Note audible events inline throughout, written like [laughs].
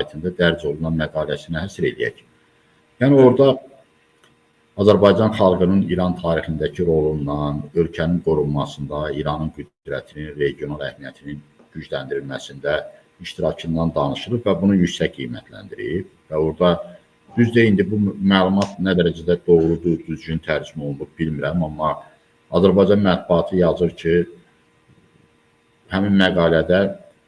saytında dərc olunan məqaləsinə həsr eləyək. Yəni orada Azərbaycan xalqının İran tarixindəki rolundan, ölkənin qorunmasında, İranın qüdrətinin, regional əhəmiyyətinin gücləndirilməsində iştirakından danışılıb və bunu yüksək qiymətləndirib və orada düzdür indi bu məlumat nə dərəcədə doğrudur, düzgün tərcümə olunub bilmirəm, amma Azərbaycan mətbuatı yazır ki, həmin məqalədə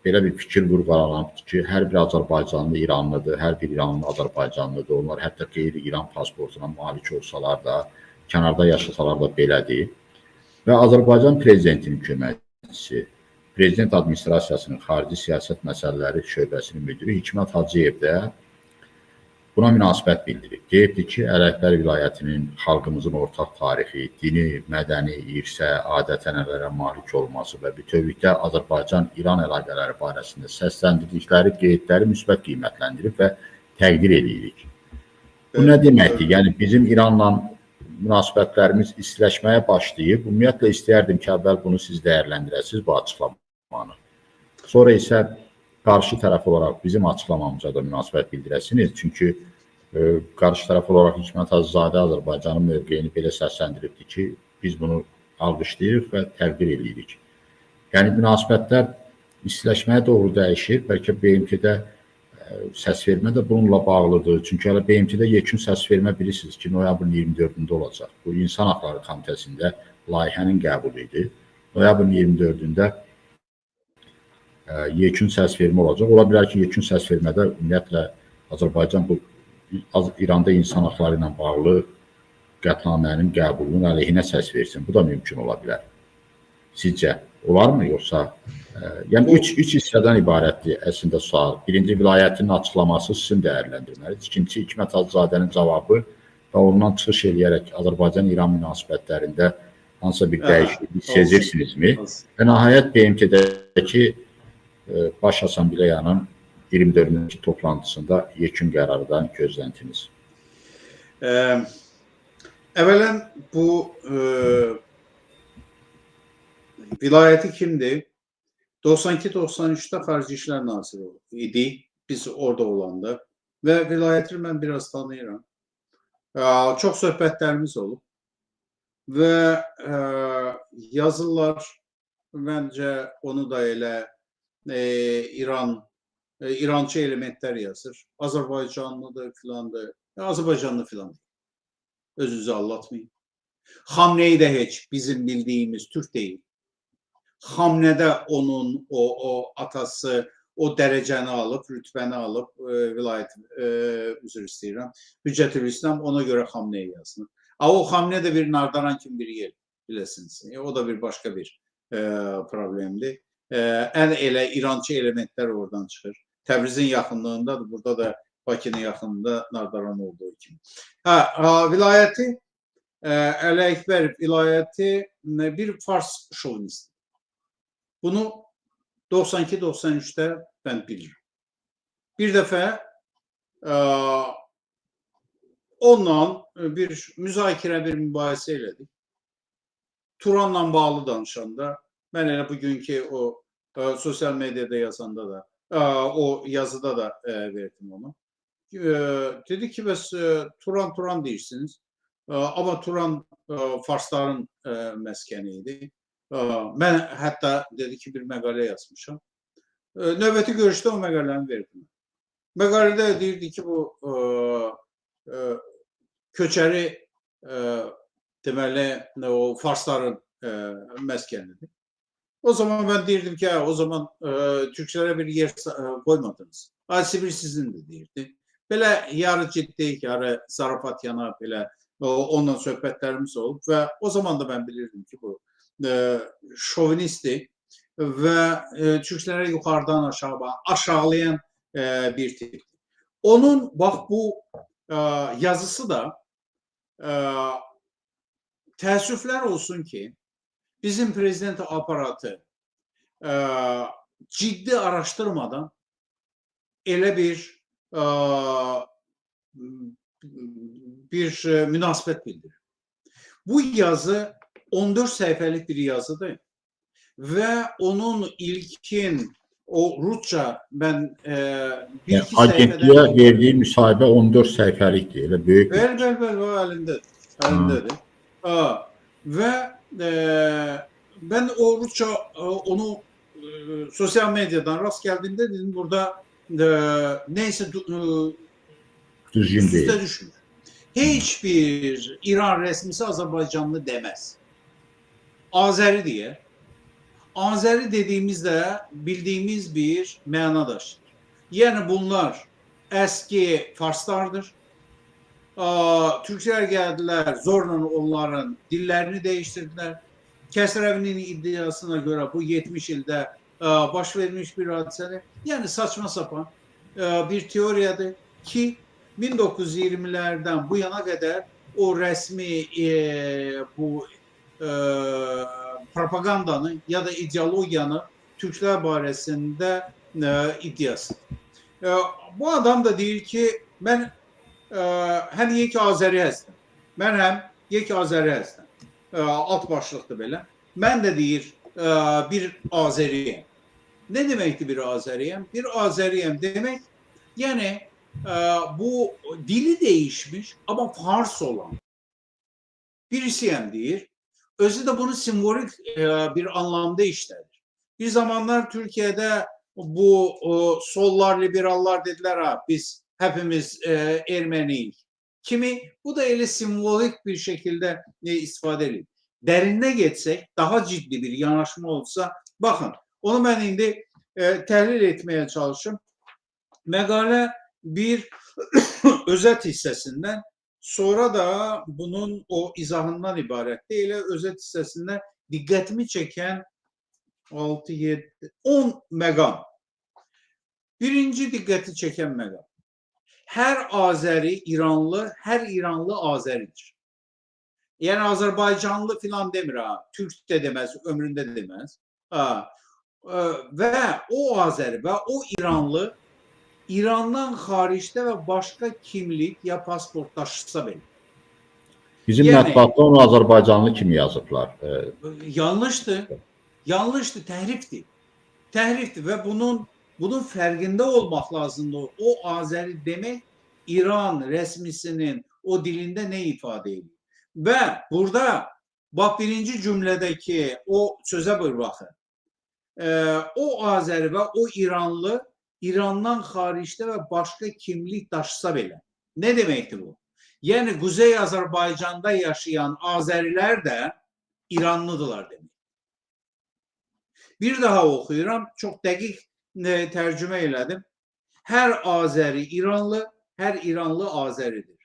belə bir fikir vurğulanıb ki, hər bir Azərbaycanlı İranlıdır, hər bir İranlı Azərbaycanlıdır. Onlar hətta qeyri-İran pasportuna malik olsalar da, kənarda yaşasalar da belədir. Və Azərbaycan prezidentinin köməkçisi, prezident administrasiyasının xarici siyasət məsələləri şöbəsinin müdiri Hikmət Hacıyev də buna münasibət bildirib. Deyibdir ki, Ələkbər vilayətinin xalqımızın ortaq tarixi, dini, mədəni, irsə, adət-ənənələrə malik olması və bütövlükdə Azərbaycan-İran əlaqələri barəsində səsləndirdikləri qeydləri müsbət qiymətləndirib və təqdir edirik. Bu nə deməkdir? Yəni bizim İranla münasibətlərimiz istiləşməyə başlayıb. Ümumiyyətlə istəyərdim ki, əvvəl bunu siz dəyərləndirəsiniz bu açıqlamanı. Sonra isə qarşı tərəf olaraq bizim açıqlamamıza da münasibət bildirəsiniz. Çünki e, qarşı tərəf olaraq Hikmət Azizadə Azərbaycanın mövqeyini belə səsləndiribdi ki, biz bunu alqışlayırıq və təqdir edirik. Yəni münasibətlər istiləşməyə doğru dəyişir. Bəlkə BMT-də e, səsvermə də bununla bağlıdır. Çünki hələ BMT-də yekun səsvermə bilirsiniz ki, noyabrın 24-də olacaq. Bu İnsan Haqları Komitəsində layihənin qəbulu idi. Noyabrın 24-də ə, yekun səsvermə olacaq. Ola bilər ki, yekun səsvermədə ümumiyyətlə Azərbaycan bu Az- İranda insan haqları ilə bağlı qətnamənin qəbulunun əleyhinə səs versin. Bu da mümkün ola bilər. Sizcə olarmı yoxsa ə, yəni 3 3 hissədən ibarətdir əslində sual. Birinci vilayətin açıqlaması sizin dəyərləndirməniz. İkinci Hikmət Hacızadənin cavabı və ondan çıxış eləyərək Azərbaycan-İran münasibətlərində hansısa bir Hə, dəyişiklik sezirsinizmi? Və nəhayət BMT-dəki Baş Assambleyanın 24-cü toplantısında yekun qərardan gözləntiniz. Ee, evvelen bu e, vilayeti kimdi? 92-93'te Xarici İşlər Naziri idi. Biz orada olanda. Ve vilayeti ben biraz tanıyorum. Ee, çok sohbetlerimiz olub. Ve e, yazılar bence onu da elə e, İran e, İrançı elementler yazır. Azerbaycanlıdır filandır. Ya Azerbaycanlı filan. Özünüzü anlatmayın. Hamne'yi de hiç bizim bildiğimiz Türk değil. Hamne'de onun o, o atası o dereceni alıp, rütbeni alıp e, vilayet e, üzr istəyirəm. Hüccətül İslam ona göre Hamne'yi yazılır. Ama o Hamne de bir nardaran kim bir yer bilesiniz. E, o da bir başka bir e, problemdi. E, en ele İrançı elementler oradan çıkır. Təbrizin yaxınlığındadır. Burada da Bakının yaxınında Nardaran olduğu kimi. Ha vilayəti e, Əli Əkbər vilayəti e, bir Fars şovinisti. Bunu 92-93'te ben bilirim. Bir defa e, onunla bir müzakirə, bir mübahisə elədik. Turanla bağlı danışanda ben elə bugünkü o e, sosyal medyada yazanda da e, o yazıda da e, verdim onu. E, dedi ki bəs e, Turan Turan deyirsiniz. E, ama Turan e, Farsların e. E, mən hətta dedi ki bir məqalə yazmışam. E, növbəti görüşdə o məqaləni verdim. Məqalədə deyirdi ki bu e, e, köçəri e, deməli o Farsların e, məskənidir. O zaman ben deyirdim ki "Ha, o zaman e, Türklere bir yer e, koymadınız. Ha, Sibir sizindir deyirdi. Belə yarı ciddi, yarı zarafat yana belə o, onunla söhbətlərimiz olub və o zaman da ben bilirdim ki bu e, şovinisti və e, Türkləri yuxarıdan aşağı aşağılayan e, bir tip. Onun bax bu e, yazısı da e, təəssüflər olsun ki bizim prezident aparatı e, ciddi araştırmadan elə bir e, bir e, münasibət bildirir. Bu yazı 14 sayfalık bir yazıdır ve onun ilkin o Rusça ben e, bir Yəni iki agentliyə sayfadan verdiyi müsahibə 14 səhifəlikdir. Elə böyük. bir- Ver ver ver o elinde. Elindedir. Aa, ve e, ben o Rusça e, onu e, sosyal medyadan rast geldiğinde dedim burada e, neyse e, Düzgün üste düşmüş. Hiçbir İran resmisi Azerbaycanlı demez. Azeri diye. Azeri dediğimizde bildiğimiz bir mənadaşdır. Yani bunlar eski Farslardır. Türkler geldiler, zorla onların dillerini değiştirdiler. Kesrevi'nin iddiasına göre bu 70 ilde aa, baş vermiş bir hadisedir. Yani saçma sapan bir teoriyadır ki 1920'lerden bu yana kadar o resmi eee, bu eee, propagandanın ya da ideolojiyanın Türkler baresinde eee, iddiası. Eee, bu adam da deyir ki ben eee həm yek Azəri həzdən. Mən həm yek Azəri həzdən. Eee, alt başlıqdır belə. Mən də deyir eee, bir Azəriyəm. Ne demekti bir Azeriyem? Bir Azeriyem demek yani e, bu dili değişmiş ama Fars olan birisiyem değil. Özü de bunu simbolik e, bir anlamda işler. Bir zamanlar Türkiye'de bu o, sollar, liberallar dediler ha biz hepimiz e, Ermeniyiz. Kimi bu da öyle simbolik bir şekilde e, istifade edilir. Derinine geçsek daha ciddi bir yanaşma olsa bakın onu ben indi e, tehlil etmeye çalışım. Megale bir [coughs] özet hissesinden sonra da bunun o izahından ibaret değil. Özet hissesinden dikkatimi çeken 6, 7, 10 megam. Birinci dikkati çeken megam. Her Azeri İranlı, her İranlı Azeridir. Yani Azerbaycanlı filan demir ha. Türk de demez, ömründe demez. Ha. Ee, ve o Azeri ve o İranlı İrandan hariçte ve başka kimlik ya pasport taşısa bile. Bizim Yəni- mətbuatda onu Azərbaycanlı kimi yazıblar. Ee, Yanlıştı. Yanlıştı, tehrifti. Tehrifti ve bunun bunun farkında olmak lazımdı. O Azeri demek İran resmisinin o dilinde ne ifade ediyor? Ve burada bak birinci cümledeki o söze bir bakın. Ee, o Azeri ve o İranlı İrandan hariçte ve başka kimlik taşısa bile. Ne demekti bu? Yani Kuzey Azerbaycan'da yaşayan Azeriler de İranlıdılar demek. Bir daha okuyuram. Çok dakik e, tercüme eyledim. Her Azeri İranlı, her İranlı Azeridir.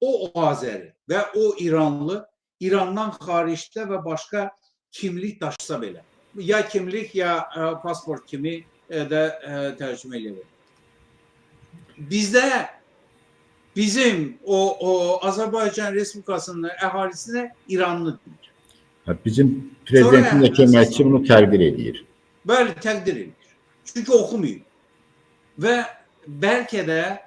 O Azeri ve o İranlı İrandan hariçte ve başka kimlik taşısa bile. Ya kimlik ya e, pasport kimi e, de e, tercüme edilir. Bizde bizim o, o Azerbaycan Respublikası'nın ahalisine İranlı denir. hə, bizim prezidentin də köməkçisi bunu təqdir edir. Böyle takdir edilir. Çünkü okumuyor. Ve belki de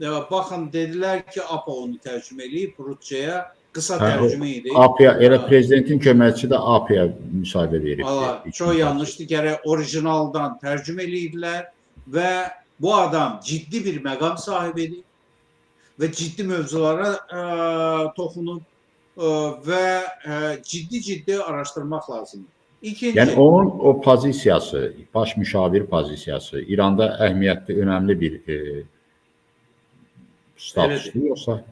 e, bakın dediler ki APA onu tercüme edip Rusça'ya kısa Ha, o tercüme edip. APya elə prezidentin köməkçisi də APya müsahibə verib. Çok yanlıştı kere orijinaldan tercüme edildiler ve bu adam ciddi bir megam sahibidir ve ciddi e, dokunup e, ve e, ciddi ciddi araştırmak lazım. İkinci, Yəni onun o pozisiyası, baş müşavir pozisiyası İranda əhəmiyyətli, önəmli bir e, statusdur yoxsa?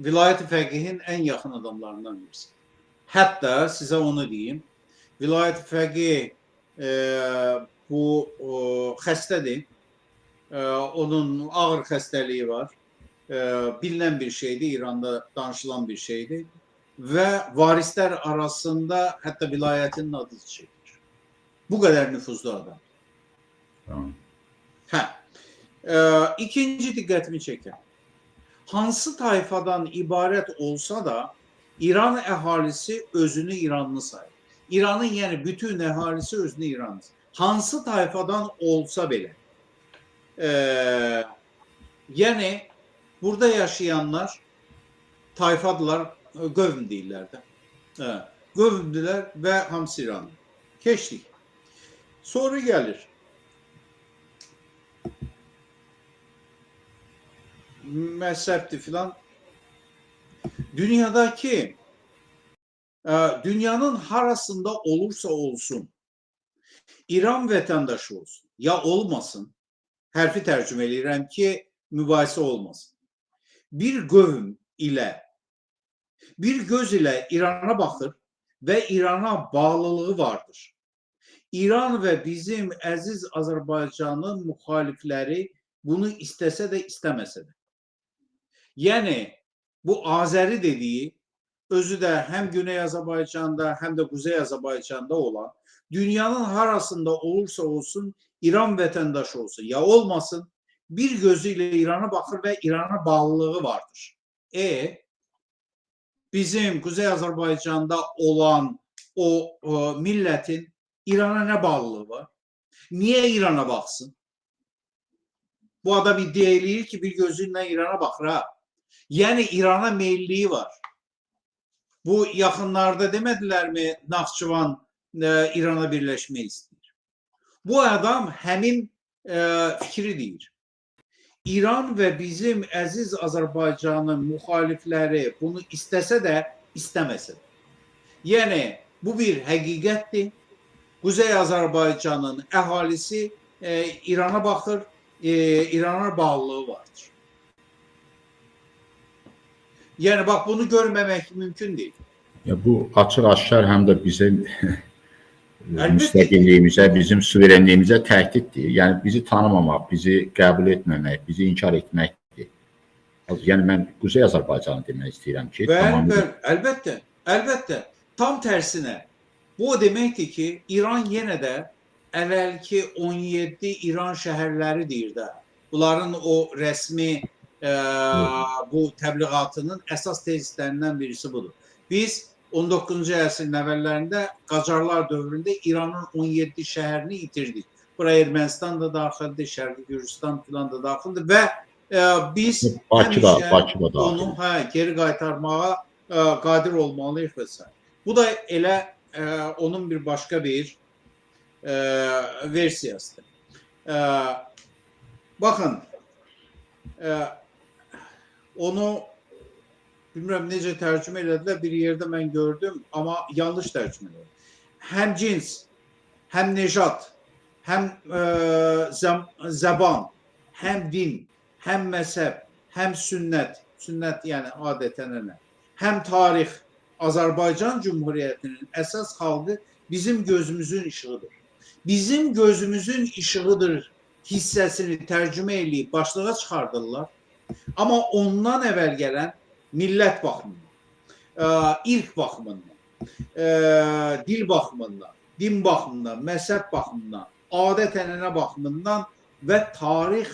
Vilayet-i Fəqihin en yakın adamlarından birisi. Hatta size onu diyeyim. Vilayet-i Fəqih e, bu o, xəstədir. E, onun ağır xəstəliyi var. E, bilinen bir şeydi. İran'da danışılan bir şeydi. Ve varisler arasında hatta vilayetinin adı çekilir. Bu kadar nüfuzlu adam. Tamam. Ha. Ee, ikinci dikkatimi çeken. Hansı tayfadan ibaret olsa da İran ahalisi özünü İranlı sayır. İran'ın yani bütün ahalisi özünü İranlı. Hansı tayfadan olsa bile. Ee, yani burada yaşayanlar tayfadılar, ee, Gövm değillerdi. Evet. Gövümdüler ve Hamsiran. Keşlik. Soru gelir. Mezhepti filan. Dünyadaki e, dünyanın harasında olursa olsun İran vatandaşı olsun ya olmasın harfi tercümeleyim ki mübahise olmasın. Bir gövüm ile bir göz ilə İrana baxır və İrana bağlılığı vardır. İran ve bizim əziz Azərbaycanın müxalifləri bunu istəsə də istəməsə də. Yəni bu Azəri dediyi özü də həm Güney Azərbaycanda, həm də Kuzey Azərbaycanda olan dünyanın harasında olursa olsun İran vətəndaşı olsun ya olmasın bir gözüyle İran'a bakır ve İran'a bağlılığı vardır. E bizim Kuzey Azərbaycanda olan o e, millətin İrana nə bağlılığı var? Niyə İrana baxsın? Bu adam iddia eləyir ki, bir gözü ilə İrana baxır ha. Yəni İrana meyilliyi var. Bu yaxınlarda demədilərmi Naxçıvan e, İrana birləşmək istəyir. Bu adam həmin e, fikri deyir. İran ve bizim əziz Azərbaycanın müxalifləri bunu istəsə də, istəməsə də. Yəni bu bir həqiqətdir. Kuzey Azərbaycanın əhalisi e, İrana baxır, e, İrana bağlılığı vardır. Yəni bax bunu görməmək mümkün deyil. Ya bu açıq aşkar həm də bizim [laughs] Əlbəttə. müstəqilliyimizə, bizim suverenliyimizə təhdiddir. Yəni bizi tanımamaq, bizi qəbul etməmək, bizi inkar etməkdir. Yəni mən Quzey Azərbaycanı demək istəyirəm ki, Və tamamilə əlbət, əlbəttə, əlbəttə tam tərsinə bu o deməkdir ki, İran yenə də əvvəlki 17 İran şəhərləri deyir də. Bunların o rəsmi e, bu təbliğatının əsas tezislərindən birisi budur. Biz 19-cu əsrin əvvəllərində Qacarlar dövründə İranın 17 şəhərini itirdik. Bura Ermənistan da daxildir, Şərqi Gürcüstan filan da daxildir və e, biz Bakı da, həmişə Bakı da onu hə, geri qaytarmağa ə, qadir olmalıyıq və s. Bu da elə ə, onun bir başqa bir ə, versiyasıdır. Ə, baxın, ə, onu bilmirəm necə tərcümə elədilər. Bir yerdə mən gördüm, amma yanlış tərcümə edildi. Həm cins, həm nejat, həm ə, zəm, zəban, həm din, həm məzhəb, həm sünnət, sünnət yəni adətən nə? Həm tarix Azərbaycan Cümhuriyyətinin əsas xalqı bizim gözümüzün işığıdır. Bizim gözümüzün işığıdır hissəsini tərcümə eləyib başlığa çıxardırlar. Amma ondan əvvəl gələn millət baxımından, ə, irq baxımından, ə, dil baxımından, din baxımından, məzhəb baxımından, adət-ənənə baxımından və tarix